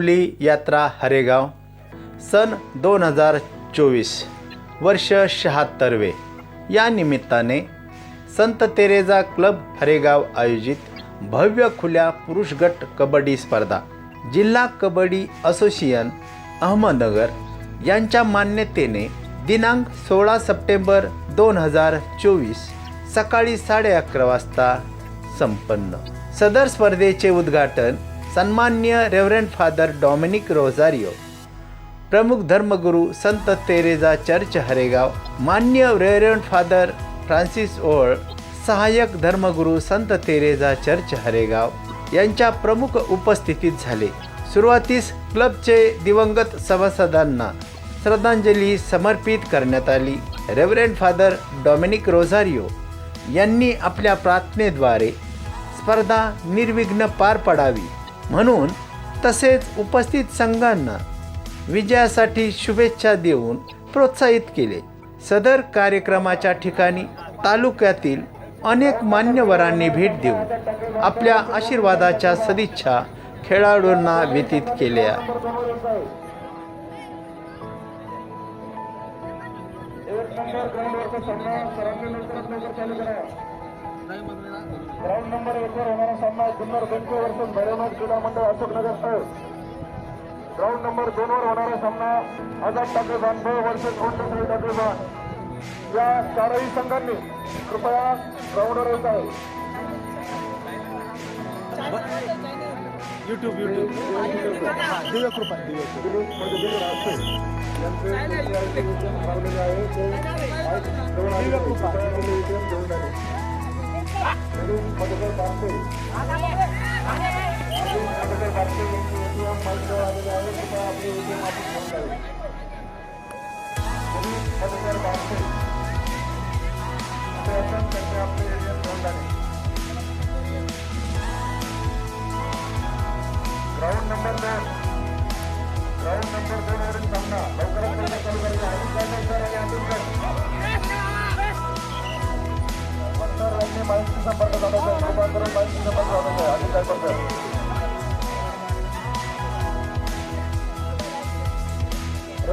माऊली यात्रा हरेगाव सन दोन हजार चोवीस वर्ष शहात्तरवे. या निमित्ताने संत तेरेजा क्लब हरेगाव आयोजित भव्य खुल्या पुरुष गट कबड्डी स्पर्धा जिल्हा कबड्डी असोसिएशन अहमदनगर यांच्या मान्यतेने दिनांक सोळा सप्टेंबर दोन हजार चोवीस सकाळी साडे अकरा वाजता संपन्न. सदर स्पर्धेचे उद्घाटन सन्मान्य रेव्हरंड फादर डॉमिनिक रोझारिओ प्रमुख धर्मगुरू संत तेरेजा चर्च हरेगाव मान्य रेव्हरंड फादर फ्रान्सिस ओळ सहाय्यक धर्मगुरू संत तेरेजा चर्च हरेगाव यांच्या प्रमुख उपस्थितीत झाले. सुरुवातीस क्लबचे दिवंगत सभासदांना श्रद्धांजली समर्पित करण्यात आली. रेव्हरंड फादर डॉमिनिक रोझारिओ यांनी आपल्या प्रार्थनेद्वारे स्पर्धा निर्विघ्न पार पडावी. म्हणून तसेच उपस्थित संघांना विजयासाठी शुभेच्छा देऊन प्रोत्साहित केले. सदर कार्यक्रमाच्या ठिकाणी तालुक्यातील अनेक मान्यवरांनी भेट देऊन आपल्या आशीर्वादाच्या सदिच्छा खेळाडूंना व्यतीत केल्या. ग्राउंड नंबर एक वर होणारा सामना जुन्नर बेंको वर्सेस भैरवनाथ क्रीडा मंडळ अशोकनगर स्थळ ग्राउंड नंबर दोन वर होणारा सामना आझाद टाके बांधव वर्सेस कोणत्या टाके बांध या चारही संघांनी कृपया ग्राउंडवर येत आहे. युट्यूब युट्यूब दिव्य कृपा. दिव्य कृपा. दिलीप मधुगिरी रासटे यांचे जे आयोजन लावलेले आहे ते माईक घेऊन आले. कृपया मुले इथे घेऊन आले. दिलीप मधुकर बारसे दिलीप मधुकर बारसे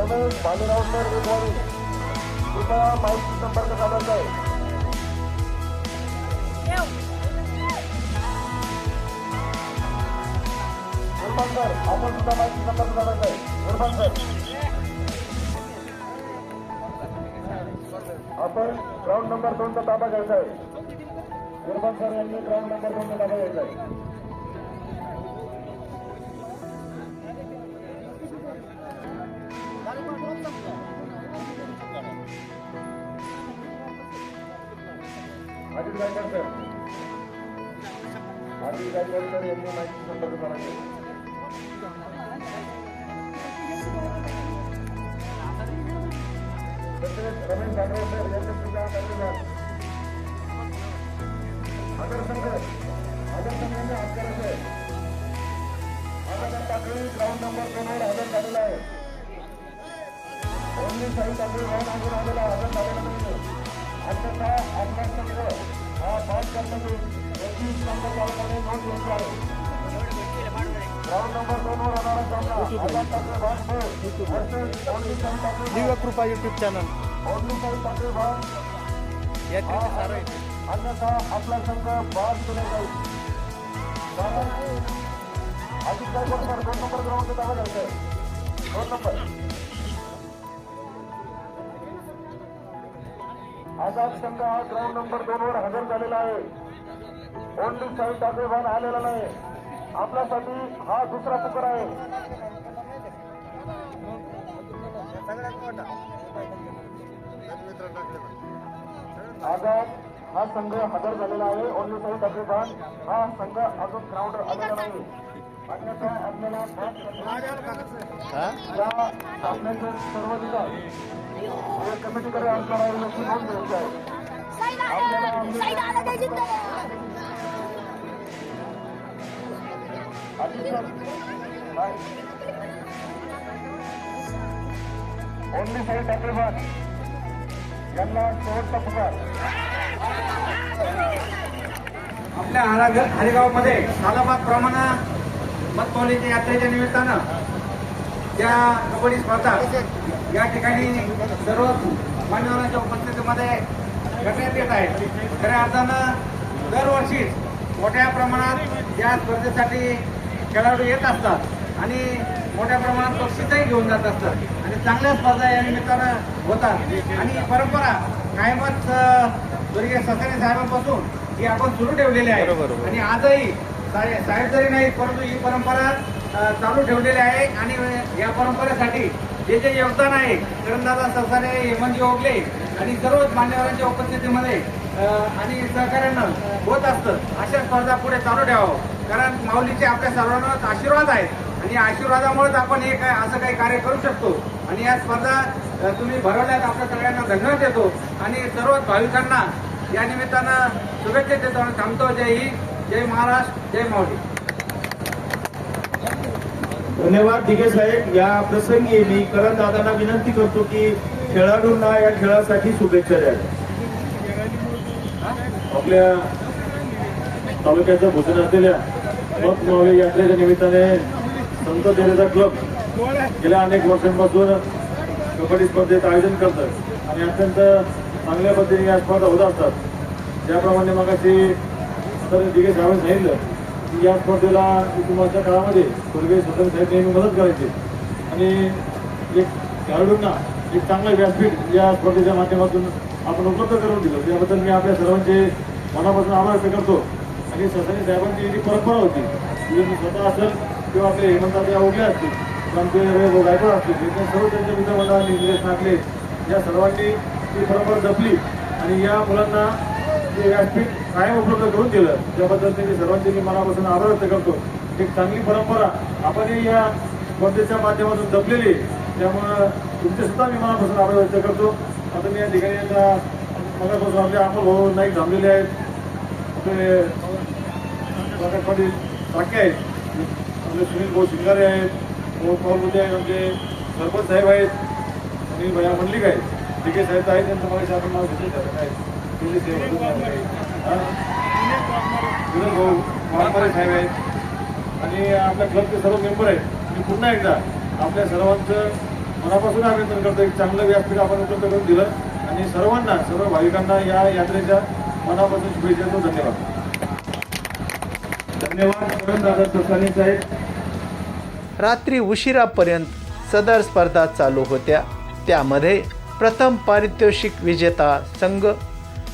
माणूस भालेराव सर विद्वारी कृपया माहिती संपर्क साधायचा आहे. इरफान सर आपण सुद्धा माहिती संपर्क साधायचा आहे. इरफान सर. आपण ग्राउंड नंबर दोनचा ताबा घ्यायचा आहे. इरफान सर यांनी ग्राउंड नंबर दोनचा ताबा घ्यायचा आहे. अजित सर अजित गायकवाड सर यांनी माहिती संपर्क आहे तसेच रमेश जाधव सर यांचे सुद्धा आदर संघ. आदर संघाने आज करायचं आहे आदर टाकळी ग्राउंड नंबर दोनवर हजर झालेला आहे. ओन्ली साई ग्राउंड हजर आलेला आहे, हजर झालेला नाही अन्यथा आपला संघ हा बाद करण्याची एकवीस नंबर चालकाने नोंद घेतली आहे ग्राउंड नंबर दोनवर होणारा सामना आझाद टाकळी भाग versus only Sai Takali Divya Kripa YouTube channel only Sai Takali भाग या ठिकाणी सारं आहे. अन्यथा आपला संघ बाद केला जाईल कारण अजित गायकवाड सर दोन नंबर क्रमांक दावा घ्यायचा आहे दोन नंबर आझाद संघ हा ग्राउंड नंबर दोन वर हजर झालेला आहे. ओनली साई टाकेबान आलेला नाही. आपल्यासाठी हा दुसरा पुकार आहे. आझाद हा संघ हजर झालेला आहे. ओनली साई टाकेबान हा संघ अजून ग्राउंड आलेला नाही. अन्यथा आपल्याला ओनली साई टाकेबान यांना शेवटचा पुकार आपल्या हरा- हरेगावमध्ये सालाबाद प्रमाणे मतमौलीच्या यात्रेच्या निमित्तानं त्या कबड्डी स्पर्धा या ठिकाणी सर्व मान्यवरांच्या उपस्थितीमध्ये करण्यात येत आहे. खऱ्या अर्थानं दरवर्षीच मोठ्या प्रमाणात या स्पर्धेसाठी खेळाडू येत असतात आणि मोठ्या प्रमाणात बक्षीसही घेऊन जात असतात. आणि चांगल्या स्पर्धा या निमित्तानं होतात. आणि ही परंपरा कायमच स्वर्गीय ससाने साहेबांपासून ही आपण सुरू ठेवलेली आहे. आणि आजही साहेब जरी नाही परंतु ही परंपरा चालू ठेवलेली आहे आणि या परंपरेसाठी जे जे योगदान आहे करंदाजा सरसाने हेमंतजी ओगले आणि सर्वच मान्यवरांच्या उपस्थितीमध्ये आणि सहकार्यानं होत असतं अशा स्पर्धा पुढे चालू ठेवावं. कारण माऊलीचे आपल्या सर्वांना आशीर्वाद आहेत आणि आशीर्वादामुळेच आपण हे काय असं काही कार्य करू शकतो. आणि या स्पर्धा तुम्ही भरवल्यात आपल्या सगळ्यांना धन्यवाद देतो. आणि सर्वच भाविकांना या निमित्तानं शुभेच्छा देतो आणि थांबतो. जय हिंद. जय महाराष्ट्र जय माऊली धन्यवाद दिगे साहेब या प्रसंगी मी करण दादांना विनंती करतो की खेळाडूंना या खेळासाठी शुभेच्छा द्या आपल्या तालुक्याचं भूषण असलेल्या मत मावे यात्रेच्या निमित्ताने संत देण्याचा क्लब गेल्या अनेक वर्षांपासून कबड्डी स्पर्धेत आयोजन करतात आणि अत्यंत चांगल्या पद्धतीने या स्पर्धा होत असतात. ज्याप्रमाणे मग तर दिगे साहेबांनी सांगितलं की या स्पर्धेला कुटुंबाच्या काळामध्ये स्वर्गीय स्वतंत्र साहेब नेहमी मदत करायचे. आणि एक खेळाडूंना एक चांगलं व्यासपीठ या स्पर्धेच्या माध्यमातून आपण उपलब्ध करून दिलं. त्याबद्दल मी आपल्या सर्वांचे मनापासून आभार व्यक्त करतो. आणि ससानी साहेबांची जी परंपरा होती म्हणजे ती स्वतः असेल किंवा आपले हेमंतराव ओगले असतील किंवा आमचे गायकवाड असतील हे सर्व त्यांच्या मित्रमंडळांनी निलेश नागले या सर्वांनी ती परंपरा जपली. आणि या मुलांना ते व्यासपीठ कायम उपलब्ध करून दिलं त्याबद्दल त्यांनी सर्वांचे मी मनापासून आभार व्यक्त करतो. एक चांगली परंपरा आपणही या स्पर्धेच्या माध्यमातून जपलेली त्यामुळं तुमचे सुद्धा मी मनापासून आभार व्यक्त करतो. आता मी या ठिकाणी आता मगापासून आपले अमोल भाऊ नाईक थांबलेले आहेत. आपले प्रकाश पाटील टाके आहेत. आपले सुनील भाऊ शिंगारे आहेत. भाऊ पवार आहेत आमचे सरपंच साहेब आहेत. आणि भया मंडलिक आहेत. ठीक आहे साहेब आहेत त्यांचं मला आपण नाव घेतलं आहे विनोद भाऊ वाघमारे साहेब आहेत आणि आपल्या क्लबचे सर्व मेंबर आहेत. मी पुन्हा एकदा आपल्या सर्वांचं मनापासून अभिनंदन करतो. एक चांगलं व्यासपीठ आपण उपलब्ध करून दिलं. आणि सर्वांना सर्व भाविकांना या यात्रेच्या मनापासून शुभेच्छा देतो. धन्यवाद. धन्यवाद दादा साहेब. रात्री उशिरापर्यंत सदर स्पर्धा चालू होत्या. त्यामध्ये प्रथम पारितोषिक विजेता संघ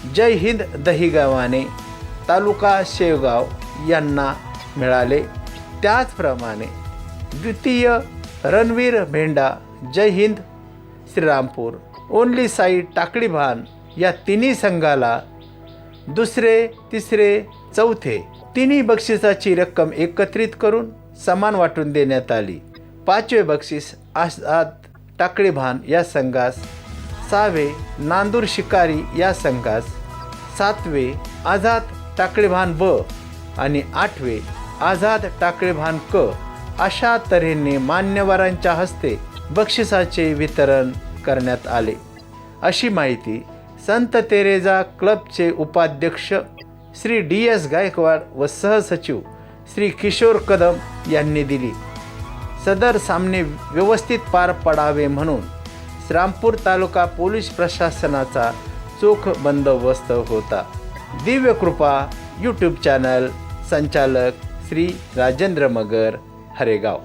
जय हिंद दहिगावाने तालुका शेवगाव यांना मिळाले. त्याचप्रमाणे द्वितीय रणवीर भेंडा जय हिंद श्रीरामपूर. ओनली साई टाकळीभान या तिन्ही संघाला दुसरे तिसरे चौथे तिन्ही बक्षिसाची रक्कम एकत्रित करून समान वाटून देण्यात आली. पाचवे बक्षीस आझाद टाकळीभान या संघास सहावे नांदूर शिकारी या संघास सातवे आझाद टाकळेभान ब आणि आठवे आझाद टाकळेभान क अशा तऱ्हेने मान्यवरांच्या हस्ते बक्षिसाचे वितरण करण्यात आले. अशी माहिती संत तेरेजा क्लबचे उपाध्यक्ष श्री डी एस गायकवाड व सहसचिव श्री किशोर कदम यांनी दिली. सदर सामने व्यवस्थित पार पडावे म्हणून श्रामपूर तालुका पोलीस प्रशासनाचा चोख बंदोबस्त होता. दिव्य कृपा यूट्यूब चॅनल संचालक श्री राजेंद्र मगर हरेगाव.